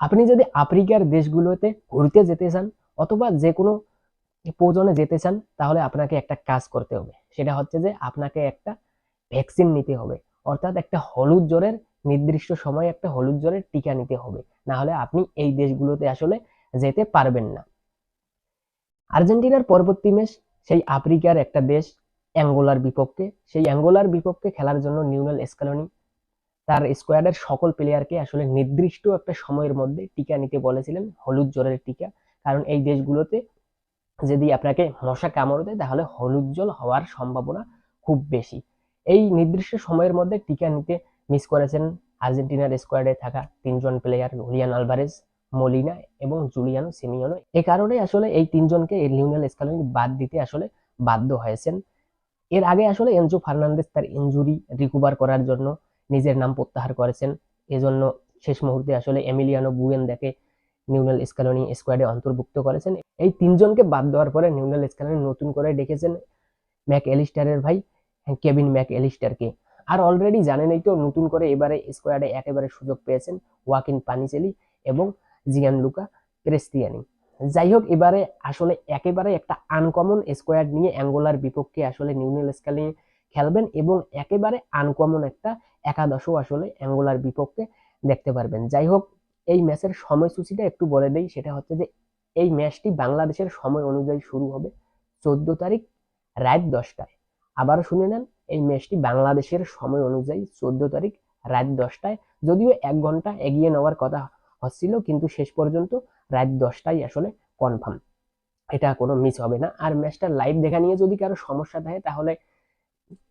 আপনি যদি আফ্রিকার দেশগুলোতে ঘুরতে যেতে চান অথবা যে কোনো প্রয়োজনে যেতে চান, তাহলে আপনাকে একটা কাজ করতে হবে। সেটা হচ্ছে যে আপনাকে একটা ভ্যাকসিন নিতে হবে। অর্থাৎ একটা হলুদ জ্বরের নির্দিষ্ট সময়ে একটা হলুদ জ্বরের টিকা নিতে হবে। না হলে আপনি এই দেশগুলোতে আসলে যেতে পারবেন না। আর্জেন্টিনার পরবর্তী ম্যাচ, সেই আফ্রিকার একটা দেশ অ্যাঙ্গোলার বিপক্ষে। সেই অ্যাঙ্গোলার বিপক্ষে খেলার জন্য নিউনেল স্কালোনি তার স্কোয়াডের সকল প্লেয়ারকে আসলে নির্দিষ্ট একটা সময়ের মধ্যে টিকা নিতে বলেছিলেন, হলুদ জ্বরের টিকা। কারণ এই দেশগুলোতে যদি আপনাকে মশা কামড় দেয়, তাহলে হলুদ জল হওয়ার সম্ভাবনা খুব বেশি। এই নির্দিষ্ট সময়ের মধ্যে টিকা নিতে মিস করেছেন আর্জেন্টিনার স্কোয়াডে থাকা তিনজন প্লেয়ার হুলিয়ান আলভারেজ, মলিনা এবং জুলিয়ানো সিমিওনো এ কারণে আসলে এই তিনজনকে লিওনেল স্কালোনি বাদ দিতে আসলে বাধ্য হয়েছেন। এর আগে আসলে এনজো ফার্নান্দেস তার ইনজুরি রিকভার করার জন্য নিজের নাম প্রত্যাহার করেছেন। এজন্য শেষ মুহূর্তে আসলে এমিলিয়ানো বুয়েন্দাকে নিউনেল স্কালোনি স্কোয়াডে অন্তর্ভুক্ত করেছেন। এই তিনজনকে বাদ দেওয়ার পরে নিউনেল স্কালোনি নতুন করে ডেকেছেন ম্যাক এলিস্টারের ভাই কেভিন ম্যাক এলিস্টারকে আর অলরেডি জানেনই তো, নতুন করে এবারে স্কোয়াডে একেবারে সুযোগ পেয়েছেন ওয়াকিন পানিচেলি এবং জিয়ান লুকা ক্রিস্তিয়ানি। যাই হোক, এবারে আসলে একেবারে একটা আনকমন স্কোয়াড নিয়ে অ্যাঙ্গোলার বিপক্ষে আসলে নিউনেল স্কালি খেলবেন এবং একেবারে আনকমন একটা একাদশও আসলে অ্যাঙ্গোলার বিপক্ষে দেখতে পারবেন। যাই হোক, এই ম্যাচের সময়সূচিটা একটু বলে দেই, সেটা হচ্ছে যে এই ম্যাচটি বাংলাদেশের সময় অনুযায়ী শুরু হবে চোদ্দ তারিখ রাত দশটায়। আবার শুনে নেন, এই ম্যাচটি বাংলাদেশের সময় অনুযায়ী চোদ্দ তারিখ রাত দশটায়। যদিও এক ঘণ্টা এগিয়ে নেওয়ার কথা হচ্ছিল, কিন্তু শেষ পর্যন্ত রাত দশটায় আসলে কনফার্ম এটা কোনো মিস হবে না। আর ম্যাচটা লাইভ দেখা নিয়ে যদি কারও সমস্যা থাকে, তাহলে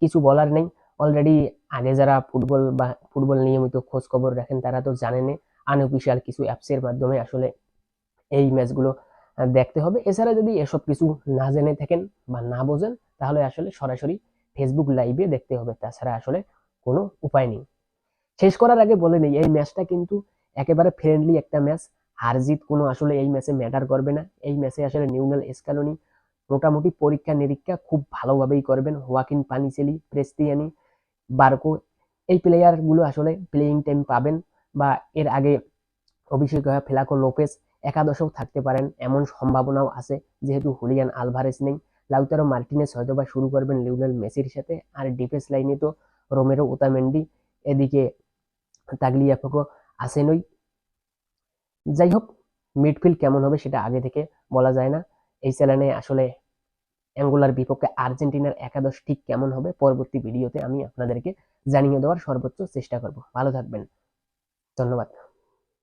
কিছু বলার নেই। অলরেডি আগে যারা ফুটবল বা ফুটবল নিয়মিত খোঁজ খবর রাখেন, তারা তো জানেন আনঅফিসিয়াল কিছু অ্যাপসের মাধ্যমে আসলে এই ম্যাচগুলো দেখতে হবে। এছাড়া যদি এসব কিছু না জেনে থাকেন বা না বোঝেন, তাহলে আসলে সরাসরি ফেসবুক লাইভে দেখতে হবে। তাছাড়া আসলে কোনো উপায় নেই। শেষ করার আগে বলে নেই, এই ম্যাচটা কিন্তু একেবারে ফ্রেন্ডলি একটা ম্যাচ। হার জিত কোনো আসলে এই ম্যাচে ম্যাটার করবে না। এই ম্যাচে আসলে নিউনেল এসকালোনি মোটামুটি পরীক্ষা নিরীক্ষা খুব ভালোভাবেই করবেন। ওয়াকিন পানিচেলি প্রেস্তিয়ানি বার্কো এই প্লেয়ারগুলো আসলে প্লেয়িং টাইম পাবেন বা এর আগে অভিষেক হওয়া ফেলাকো লোপেস একাদশেও থাকতে পারেন, এমন সম্ভাবনাও আছে। যেহেতু হুলিয়ান আলভারেস নেই লাউতারো মার্টিনেস হয়তো বা শুরু করবেন লিওনেল মেসির সাথে, আর ডিফেন্স লাইনে তো রোমেরো ওতামেন্ডি এদিকে তাগলিয়াফোকো আসেনই। যাই হোক মিডফিল্ড কেমন হবে সেটা আগে থেকে বলা যায় না। এই চ্যানেলে আসলে অ্যাঙ্গোলার বিপক্ষে আর্জেন্টিনার একাদশ ঠিক কেমন হবে পরবর্তী ভিডিওতে আমি আপনাদেরকে জানিয়ে দেওয়ার সর্বোচ্চ চেষ্টা করব। ভালো থাকবেন। ধন্যবাদ।